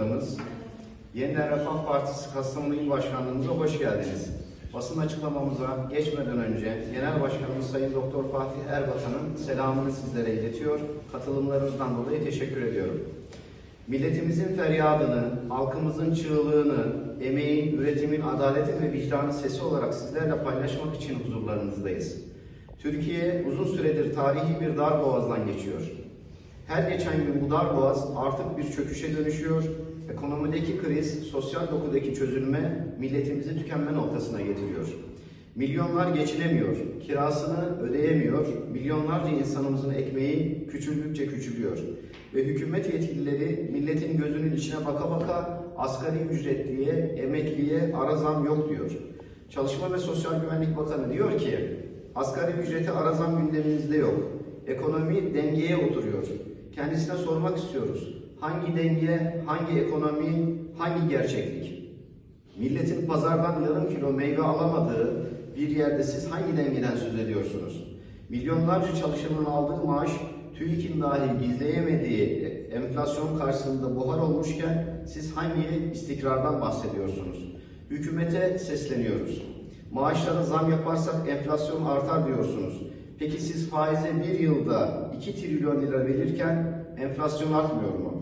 mensuplarımız, Yeniden Refah Partisi Kastamonu İl Başkanlığımıza hoş geldiniz. Basın açıklamamıza geçmeden önce Genel Başkanımız Sayın Doktor Fatih Erbakan'ın selamını sizlere iletiyor. Katılımlarınızdan dolayı teşekkür ediyorum. Milletimizin feryadını, halkımızın çığlığını, emeğin, üretimin, adaletin ve vicdanın sesi olarak sizlerle paylaşmak için huzurlarınızdayız. Türkiye uzun süredir tarihi bir dar boğazdan geçiyor. Her geçen gün bu dar boğaz artık bir çöküşe dönüşüyor. Ekonomideki kriz, sosyal dokudaki çözülme milletimizi tükenme noktasına getiriyor. Milyonlar geçinemiyor, kirasını ödeyemiyor, milyonlarca insanımızın ekmeği küçüldükçe küçülüyor. Ve hükümet yetkilileri milletin gözünün içine baka baka asgari ücretliye, emekliye ara zam yok diyor. Çalışma ve Sosyal Güvenlik Bakanı diyor ki, asgari ücreti ara zam gündeminizde yok. Ekonomi dengeye oturuyor. Kendisine sormak istiyoruz. Hangi denge, hangi ekonomi, hangi gerçeklik? Milletin pazardan yarım kilo meyve alamadığı bir yerde siz hangi dengeden söz ediyorsunuz? Milyonlarca çalışanın aldığı maaş TÜİK'in dahi gizleyemediği enflasyon karşısında buhar olmuşken siz hangi istikrardan bahsediyorsunuz? Hükümete sesleniyoruz. Maaşlara zam yaparsak enflasyon artar diyorsunuz. Peki siz faize bir yılda 2 trilyon lira verirken enflasyon artmıyor mu?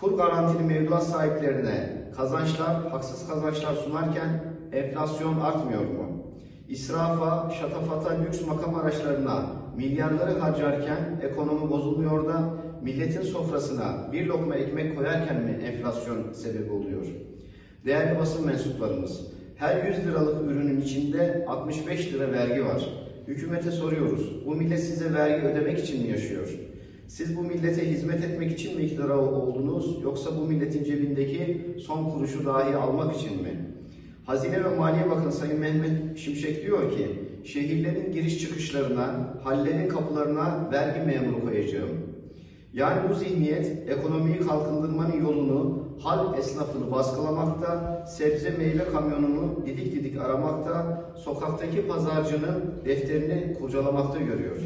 Kur garantili mevduat sahiplerine kazançlar, haksız kazançlar sunarken enflasyon artmıyor mu? İsrafa, şatafata, lüks makam araçlarına milyarları harcarken ekonomi bozulmuyor da milletin sofrasına bir lokma ekmek koyarken mi enflasyon sebebi oluyor? Değerli basın mensuplarımız, her 100 liralık ürünün içinde 65 lira vergi var. Hükümete soruyoruz, bu millet size vergi ödemek için mi yaşıyor? Siz bu millete hizmet etmek için mi iktidara oldunuz yoksa bu milletin cebindeki son kuruşu dahi almak için mi? Hazine ve Maliye Bakanı Sayın Mehmet Şimşek diyor ki, şehirlerin giriş çıkışlarına, hallerin kapılarına vergi memuru koyacağım. Yani bu zihniyet ekonomiyi kalkındırmanın yolunu hal esnafını baskılamakta, sebze meyve kamyonunu didik didik aramakta, sokaktaki pazarcının defterini kurcalamakta görüyor.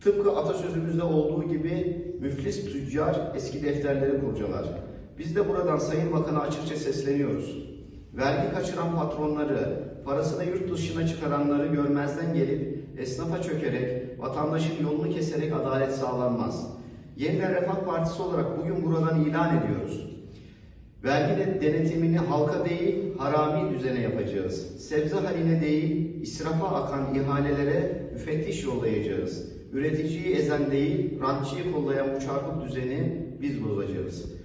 Tıpkı atasözümüzde olduğu gibi müflis tüccar eski defterleri kurcalar. Biz de buradan Sayın Bakan'a açıkça sesleniyoruz. Vergi kaçıran patronları, parasını yurt dışına çıkaranları görmezden gelip esnafa çökerek, vatandaşın yolunu keserek adalet sağlanmaz. Yeniden Refah Partisi olarak bugün buradan ilan ediyoruz. Vergi denetimini halka değil, harami düzene yapacağız. Sebze haline değil, israfa akan ihalelere müfettiş yollayacağız. Üreticiyi ezen değil, rantçıyı kollayan bu çarpık düzeni biz bozacağız.